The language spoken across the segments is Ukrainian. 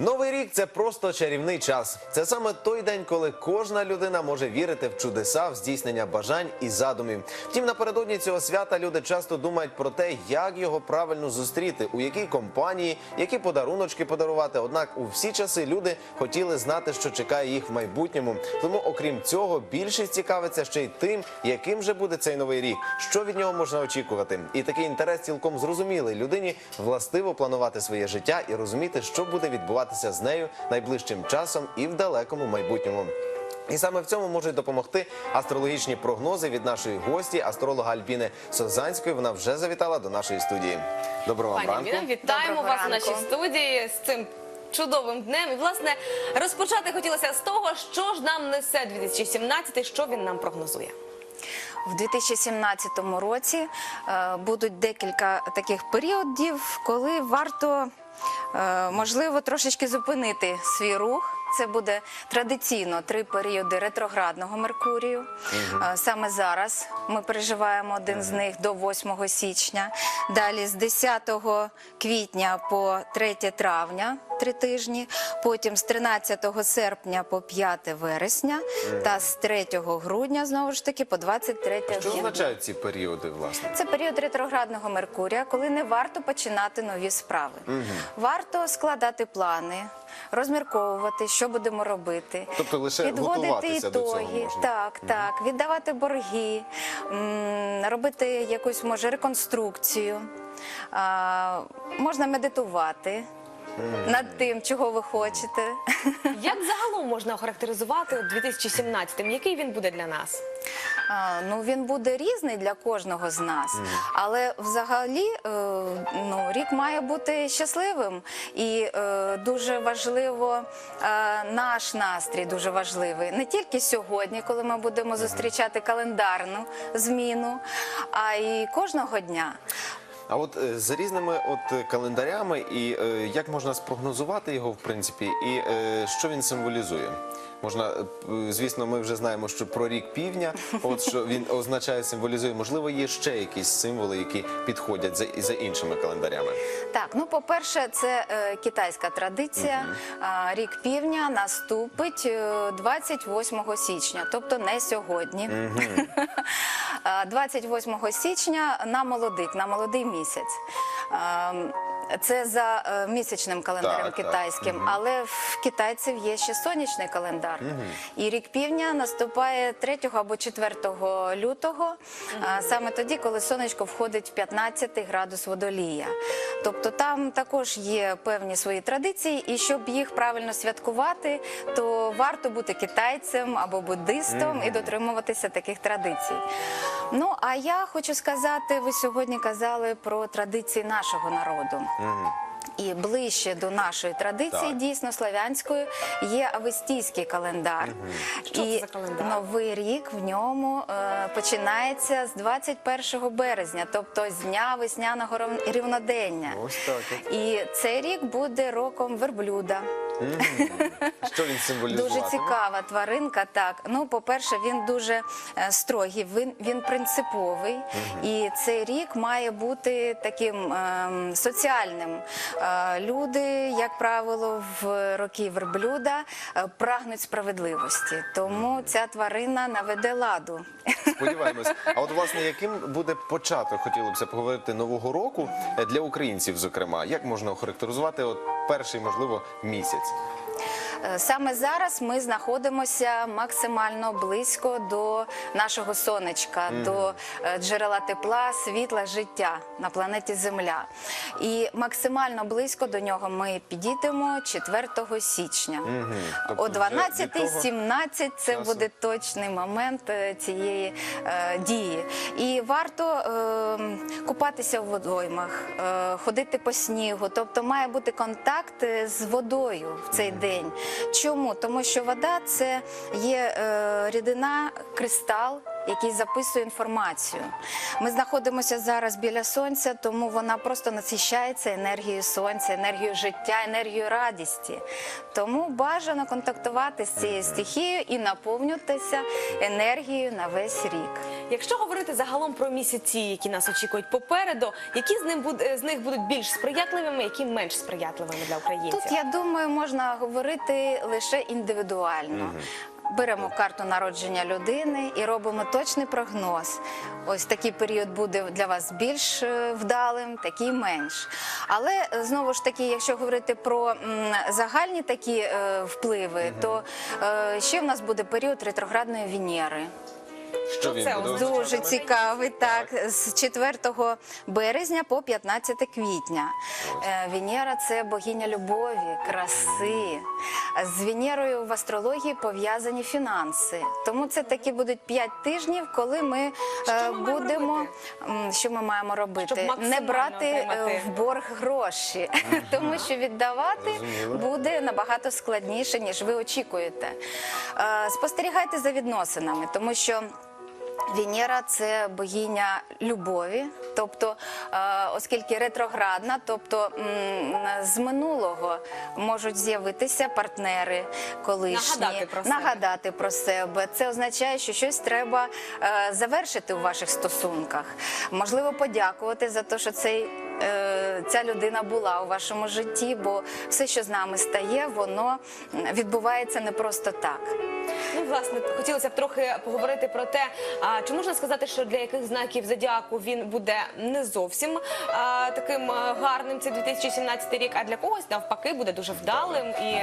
Новий рік це просто чарівний час. Це саме той день, коли кожна людина може вірити в чудеса, в здійснення бажань і задумів. Втім, напередодні цього свята люди часто думають про те, як його правильно зустріти, у якій компанії, які подаруночки подарувати. Однак у всі часи люди хотіли знати, що чекає їх в майбутньому. Тому, окрім цього, більшість цікавиться ще й тим, яким же буде цей новий рік, що від нього можна очікувати. І такий інтерес цілком зрозумілий. Людині властиво планувати своє життя і розуміти, що буде відбуватися з нею найближчим часом і в далекому майбутньому. І саме в цьому можуть допомогти астрологічні прогнози від нашої гості, астролога Альбіни Созанської. Вона вже завітала до нашої студії. Доброго вам Пані ранку. Альбіна, вітаємо Доброго вас у нашій студії з цим чудовим днем. І власне розпочати хотілося з того, що ж нам несе 2017, що він нам прогнозує. В 2017 році е, будуть декілька таких періодів, коли варто можливо трошечки зупинити свій рух. Це буде традиційно три періоди ретроградного Меркурію. Е, Саме зараз ми переживаємо один з них до 8 січня. Далі з 10 квітня по 3 травня, три тижні. Потім з 13 серпня по 5 вересня та з 3 грудня знову ж таки по 23 Що грудня. означають ці періоди, власне? Це період ретроградного Меркурія, коли не варто починати нові справи. Варто складати плани, розмірковувати, що будемо робити. Тобто лише підводити ітоги, так, так, віддавати борги, робити якусь може реконструкцію. А, можна медитувати над тим, чого ви хочете. Як загалом можна охарактеризувати 2017-м? Який він буде для нас? А, Ну він буде різний для кожного з нас, але взагалі е, ну, рік має бути щасливим і е, дуже важливо е, наш настрій дуже важливий. Не тільки сьогодні, коли ми будемо зустрічати календарну зміну, а й кожного дня. А от е, за різними от е, календарями, і е, як можна спрогнозувати його, в принципі, і що він символізує? Можна, звісно, ми вже знаємо, що про рік півдня, от що він означає, символізує. Можливо, є ще якісь символи, які підходять за, за іншими календарями. Так, ну по-перше, це е, китайська традиція. А, Рік півня наступить е, 28 січня, тобто не сьогодні. А, 28 січня на молодик, на молодий місяць. А, Це за е, місячним календарем Так, так. китайським, але в китайців є ще сонячний календар. І рік півня наступає 3 або 4 лютого, а, саме тоді, коли сонечко входить в 15 градус водолія. Тобто там також є певні свої традиції, і щоб їх правильно святкувати, то варто бути китайцем або буддистом і дотримуватися таких традицій. Ну а я хочу сказати, ви сьогодні казали про традиції нашого народу. 嗯。І ближче до нашої традиції, Так. дійсно славянської, є авестійський календар. Що це І за календар? новий рік в ньому е, починається з 21 березня, тобто з дня весняного рівнодення. Ось так. І цей рік буде роком верблюда. Що він символізує? Дуже цікава тваринка. Так, ну по-перше, він дуже е, строгий, він, він принциповий, і цей рік має бути таким ем, соціальним. Люди, як правило, в роки верблюда е, прагнуть справедливості, тому ця тварина наведе ладу. Сподіваємось. А от власне, яким буде початок, хотілося б поговорити нового року е, для українців, зокрема, як можна охарактеризувати от перший, можливо, місяць? Е, Саме зараз ми знаходимося максимально близько до нашого сонечка, до е, джерела тепла, світла, життя на планеті Земля. І максимально близько до нього ми підійдемо 4 січня. Тобто О вже 12 від того 17 це часу. буде точний момент е, цієї е, дії. І варто е, купатися в водоймах, е, ходити по снігу. Тобто має бути контакт з водою в цей день. Чому? Тому що вода це є е, рідина, кристал, який записує інформацію. Ми знаходимося зараз біля сонця, тому вона просто насищається енергією сонця, енергією життя, енергією радісті. Тому бажано контактувати з цією стихією і наповнюватися енергією на весь рік. Якщо говорити загалом про місяці, які нас очікують попереду, які з ним з них будуть більш сприятливими, які менш сприятливими для українців? Тут я думаю, можна говорити лише індивідуально. Беремо карту народження людини і робимо точний прогноз. Ось такий період буде для вас більш е, вдалим, такий менш. Але е, знову ж таки, якщо говорити про загальні такі е, впливи, то ще в нас буде період ретроградної Венери. Що він це буде? Дуже цікавий, так, з 4 березня по 15 квітня. Е, Венера це богиня любові, краси. З Венерою в астрології пов'язані фінанси. Тому це такі будуть 5 тижнів, коли ми е, Що ми будемо. робити? Що ми маємо робити? Не брати е, в борг гроші, тому що віддавати Зрозуміло. буде набагато складніше, ніж ви очікуєте. Спостерігайте за відносинами, тому що. Венера це богиня любові, тобто, е, оскільки ретроградна, тобто з минулого можуть з'явитися партнери колишні, Нагадати про нагадати про себе. Це означає, що щось треба е, завершити у ваших стосунках. Можливо, подякувати за те, що цей. Е, Ця людина була у вашому житті, бо все, що з нами стає, воно відбувається не просто так. Ну, власне, хотілося б трохи поговорити про те, а, чи можна сказати, що для яких знаків зодіаку він буде не зовсім а, таким гарним, це 2017 рік, а для когось навпаки буде дуже вдалим і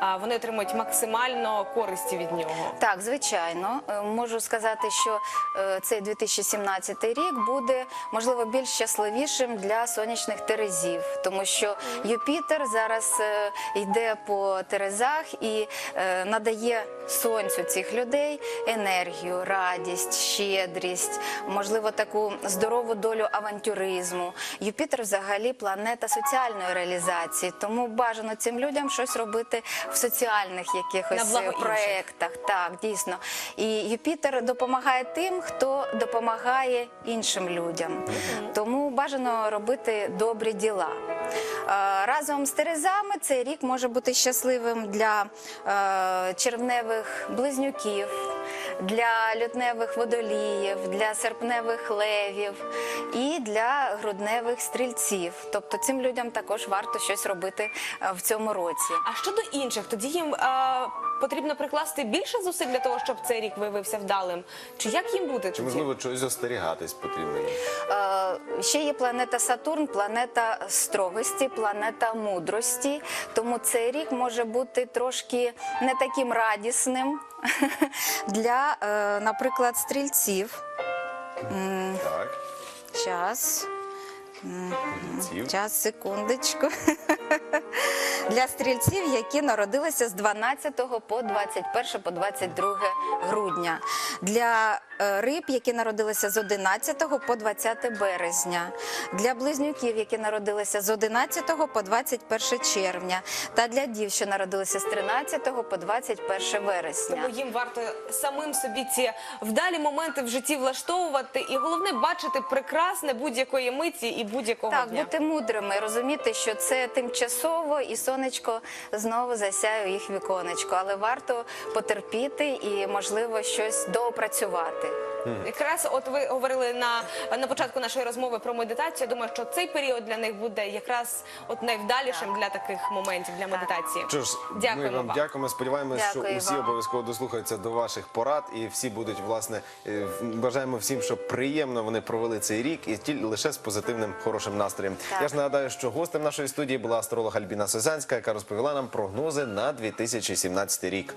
а, вони отримують максимально користі від нього. Так, звичайно, Е, можу сказати, що е, цей 2017 рік буде можливо більш щасливішим для сонячних терезів, тому що Юпітер зараз е, йде по терезах і е, надає сонцю цих людей енергію, радість, щедрість, можливо, таку здорову долю авантюризму. Юпітер взагалі планета соціальної реалізації, тому бажано цим людям щось робити в соціальних якихось е, проєктах. Так, дійсно. І Юпітер допомагає тим, хто допомагає іншим людям. Тому бажано робити добрі діла. Е, Разом з Терезами цей рік може бути щасливим для е, червневих близнюків, для лютневих водоліїв, для серпневих левів і для грудневих стрільців. Тобто цим людям також варто щось робити е, в цьому році. А щодо інших, тоді їм а, потрібно прикласти більше зусиль для того, щоб цей рік виявився вдалим. Чи як їм бути Чи можливо чогось остерігатись потрібно? Е, Ще є планета Сатурн, планета строгості, планета мудрості. Тому цей рік може бути трошки не таким радісним для, е, наприклад, стрільців. Так, Час. стрільців. Час, секундочку. Для стрільців, які народилися з 12 по 21 по 22 грудня. Для риб, які народилися з 11 по 20 березня. Для близнюків, які народилися з 11 по 21 червня. Та для дів, що народилися з 13 по 21 вересня. Тому їм варто самим собі ці вдалі моменти в житті влаштовувати, і головне бачити прекрасне будь-якої миті і будь-якого Так, дня. бути мудрими, розуміти, що це тимчасово, і сонечко знову засяє їх віконечко. Але варто потерпіти і, можливо, щось доопрацювати. Якраз от ви говорили на, на початку нашої розмови про медитацію. Я думаю, що цей період для них буде якраз от найвдалішим для таких моментів для медитації. Що ж, ми Дякуємо вам вам. дякуємо. Сподіваємось, що усі обов'язково дослухаються до ваших порад, і всі будуть власне е, бажаємо всім, щоб приємно вони провели цей рік і тільки лише з позитивним хорошим настроєм. Так. Я ж нагадаю, що гостем нашої студії була астролог Альбіна Созянська, яка розповіла нам прогнози на 2017 рік.